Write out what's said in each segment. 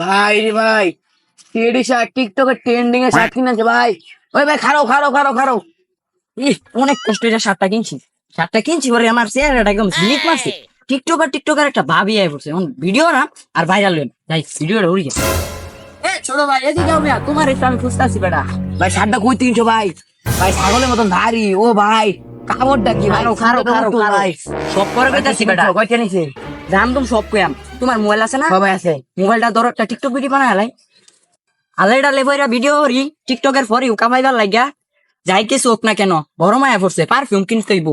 ভাই রে ভাই টেডি শার্ট টিকটকে ট্রেন্ডিং এ শার্ট কিনেছে ভাই। ওই ভাই খারো খারো খারো খারো ইহ, অনেক কষ্ট এটা শার্টটা কিনছি। শার্টটা কিনছি পরে আমার চেহারাটা একদম স্লিপ মারছে। টিকটকার টিকটকার একটা ভাবি আয় পড়ছে। এখন ভিডিও না আর ভাইরাল হইল যাই ভিডিওটা উড়ি গেছে এ ছোট ভাই এদিকে যাও মিয়া তোমার একটু আমি খুঁজতেছি বেটা। ভাই শার্টটা কই তিনশো ভাই? ভাই ছাগলের মতন ধারি ও ভাই কাপড়টা কি ভাই? খারো খারো খারো ভাই সব করে বেটা। কয়টা নিছে? দাম তুমি সব কইয়াম তোমার মোবাইল আছে না? সবাই আছে। মোবাইলটা ধরো একটা টিকটক ভিডিও বানাই হালাই আলাই ডালে বইরা ভিডিও করি টিকটকের পরে কামাইবার লাগিয়া যাই কিছু হোক না কেন বড় মায়া পড়ছে পারফিউম কিনতে হইব।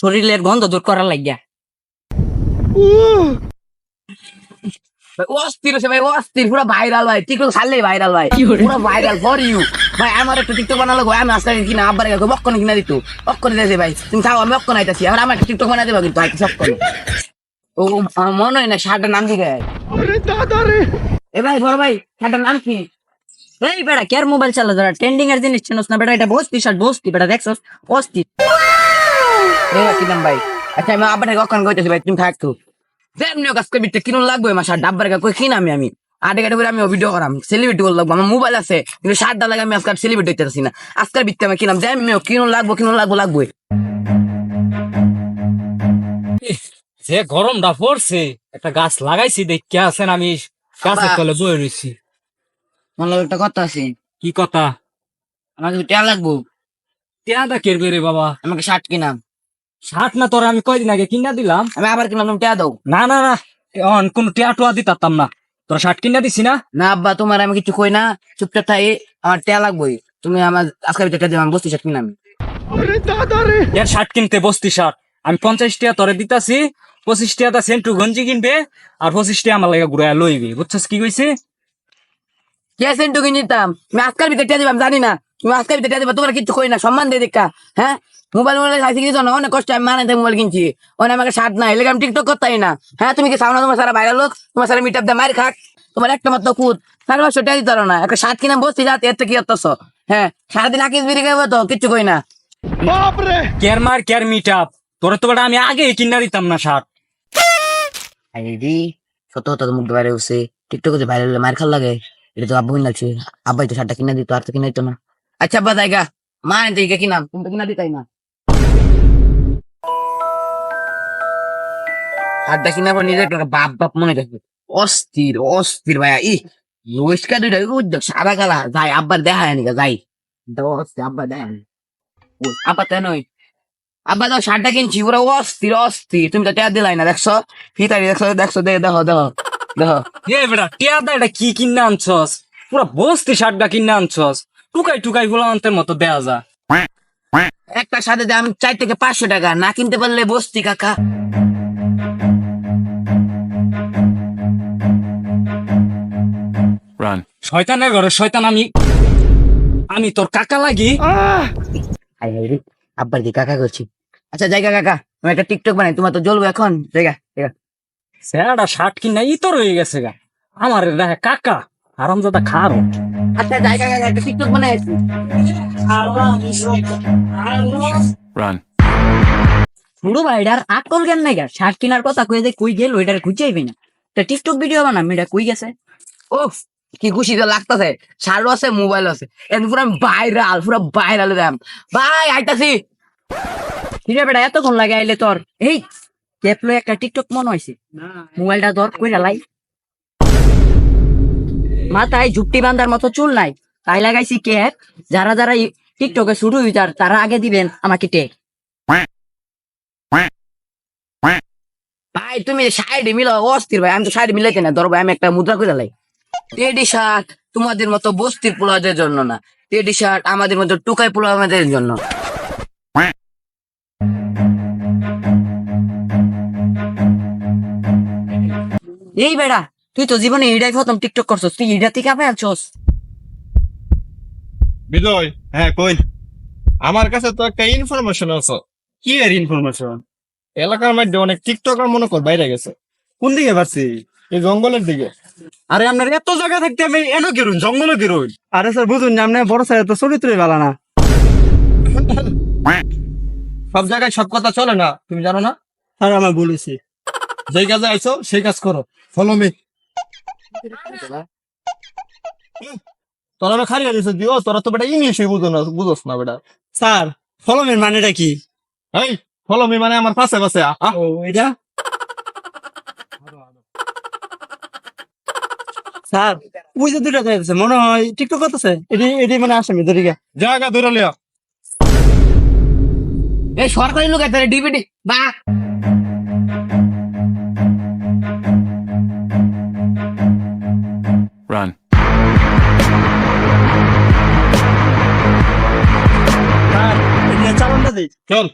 শরীরের গন্ধ দূর করার লাগিয়া ভাই অস্থির আছে ভাই অস্থির পুরো ভাইরাল ভাই টিকটক ছাড়লেই ভাইরাল ভাই। পুরো ভাইরাল ফর ইউ ভাই আমার একটা টিকটক বানালো ভাই আমি আজকে কিনা আব্বার কিনা দিত। অক্ষণে দিয়েছে ভাই। তুমি আমি অক্ষণ আইতাছি। আর আমার একটা টিকটক বানাই দেবা কিন্তু ও মনে হয় না শার্টের নাম কি এ ভাই, বড় ভাই শার্টের নাম কি এই বেটা কেয়ার মোবাইল চালা ধরা ট্রেন্ডিং এর জিনিস চিনস না বেটা এটা বস্তি শার্ট বস্তি বেটা দেখছস? অস্তি ভাই? আচ্ছা আমি কাছে অক্ষণ কইতেছি ভাই, তুমি থাকতো যেমনি আজকে বিটটা কিনুন লাগবে? আমার শার্ট আব্বার কাছে কই কিনামি আমি? আটে কাটে করে আমি ভিডিও করাম সেলিব্রিটি বল লাগবো আমার মোবাইল আছে, কিন্তু শার্টটা লাগে আমি আজকাল সেলিব্রিটি হইতেছি না। আজকাল বিটটা আমি কিনাম যেমনি কিনুন লাগবো কিনুন লাগবো, লাগবে। যে গরমটা পড়ছে একটা গাছ লাগাইছি দেখে আছেন আমি গাছের তলে বয়ে রয়েছি মনে একটা কথা আছে। কি কথা? আমাকে টিয়া লাগবো। টিয়াটা কেরবে রে বাবা? আমাকে শার্ট কিনাম। শার্ট না তোর আমি কয়দিন আগে কিনা দিলাম। আমি আবার কিনলাম তুমি টেয়া দাও। না না না এখন কোন টিয়া টুয়া দিতাম না। তোর শার্ট কিনা দিছি না? না আব্বা তোমার আমি কিছু কই না। চুপচাপ থাই আমার টিয়া লাগবোই। তুমি আমার আজকে বিটটা দেবে আমি বসতে শার্ট কিনাম। এর শার্ট কিনতে বস্তি শার্ট। আমি পঞ্চাশ টিয়া তোরে দিতাছি পঁচিশ টিয়াটা সেন্টু গঞ্জি কিনবে আর পঁচিশ টিয়া আমার লাগে ঘুরাই লইবি। বুঝছস কি কইছে? কে সেন্টু কিনে নিতাম তুমি আজকাল ভিতরে টেয়া দিবা আমি জানি না। তুমি আজকাল ভিতরে টেয়া দিবা তোমার কিছু কই না সম্মান দিয়ে দেখা হ্যাঁ? মোবাইল মোবাইল খাইছি কিছু না অনেক কষ্ট আমি মানে মোবাইল কিনছি। ওনে আমাকে শার্ট নাই এলাকা আমি টিকটক করতাই না। হ্যাঁ তুমি কি চাও না তোমার সারা বাইরের লোক তোমার সারা মিট আপ দিয়ে মার খাক। তোমার একটা মাত্র কুদ সাড়ে পাঁচশো টাকা দিতে না। একটা শার্ট কিনা বসছি যাতে এর থেকে কি করতেছ হ্যাঁ সারাদিন আকিস বিড়ি খাইবো তো কিচ্ছু কই না। কেয়ার মার কেয়ার মিট আপ তোরে তো আমি আগে কিনা দিতাম না শার্ট আইডি, সত্য কথা মুখ বাইরে উঠছে টিকটকে যে বাইরে মার খাল লাগে, এটা তো আব্বু লাগছে। আব্বাই তো শার্টটা কিনা দিত, আর তো কিনা দিত না। আচ্ছা আব্বা, জায়গা। মা দিকে কিনাম, তুমি তো কিনা দিতাই না। শার্টটা কিনা পর নিজের বাপ বাপ মনে রাখবে অস্থির অস্থির ভাইয়া। ই নমস্কার দুইটা উদ্যোগ সাদা কালা যাই, আব্বার দেখা হয়নি যাই। অস্থির আব্বা দেখা আব্বা তাই নয়। আব্বা দাও শার্টটা কিনছি পুরো অস্থির অস্থির। তুমি তো টেয়ার দিলাই না দেখছ? ফিতারি দেখছ? দেখছ দে দেখো দেখো দেখো। এ বেটা টিয়াদা এটা কি কিনে আনছস? পুরো বস্তি শার্টটা কিনে আনছস। টুকাই টুকাই গুলো আনতের মতো দেয়া যা। একটা সাথে দাম চার থেকে পাঁচশো টাকা না কিনতে পারলে বস্তি কাকা। Run. শয়তানের ঘরে শয়তান আমি আমি তোর কাকা লাগি। আব্বার দি কাকা করছি। আচ্ছা জায়গা কাকা আমি একটা টিকটক বানাই তোমার তো জ্বলবো এখন। জায়গা জায়গা। স্যারটা শার্ট কিনা ই তোর হয়ে গেছে গা। আমার দেখে কাকা আরামজাদা খারো আচ্ছা জায়গা কাকা একটা টিকটক বানাই আছি। Run. পুরো ভাইডার আকল জ্ঞান নাই গা। শার্ট কেনার কথা কই যে কই গেল ওইটার খুঁজেইবি না। তা টিকটক ভিডিও বানাম এটা কই গেছে? ও কি খুশি তো লাগতাছে। শাড়ু আছে মোবাইল আছে। এখন পুরো ভাইরাল পুরো ভাইরাল দাম ভাই আইতাছি। বেটা এতক্ষণ লাগে আইলে তোর। এই একটা টিকটক মনে হয়েছে মোবাইলটা কইরা লাই। মাথায় ঝুপটি বান্ধার মতো চুল নাই। তাই লাগাইছি ক্যাপ যারা যারা টিকটকে শুরু তারা আগে দিবেন আমাকে টেক। ভাই তুমি সাইডে মিলো অস্থির ভাই। আমি তো সাইডে মিলাইতে না ধরো ভাই আমি একটা মুদ্রা করে লাই। টেডি শার্ট তোমাদের মতো বস্তির পোলাদের জন্য না। টেডি শার্ট আমাদের মতো টুকাই পোলা আমাদের জন্য। এই বেড়া তুই তো জীবনে এইটাই প্রথম টিকটক করছস তুই এইটা থেকে আবার আনছস। বিজয় হ্যাঁ কই? আমার কাছে তো একটা ইনফরমেশন আছে। কি এর ইনফরমেশন এলাকার মধ্যে অনেক টিকটকার মনে কর বাইরে গেছে। কোন দিকে পারছি এই জঙ্গলের দিকে। আরে আপনার এত জায়গা থাকতে আমি এনো কেরুন জঙ্গলে কেরুন আরে স্যার বুঝুন না আপনি বড় স্যার তো চরিত্রই ভালো না। সব জায়গায় সব কথা চলে না তুমি জানো না? স্যার আমার বলেছি যেই কাজে আইছো সেই কাজ করো। ফলো মি তোরা খালি দিছে দিও তোরা তো বেটা ইংলিশই বুঝো না বুঝোস না বেটা। স্যার ফলমের মানেটা কি? এই ফলো মি মানে আমার পাশে পাশে। ও এটা? স্যার ওই যে দুটা যাইতেছে মনে হয় টিকটক করতেছে? এটি এটি মানে আসামি ধরিকা জায়গা ধরে লিয়া এই সরকারি লোক আছে ডিবিটি বা। স্যার এটা চালানটা দিই চল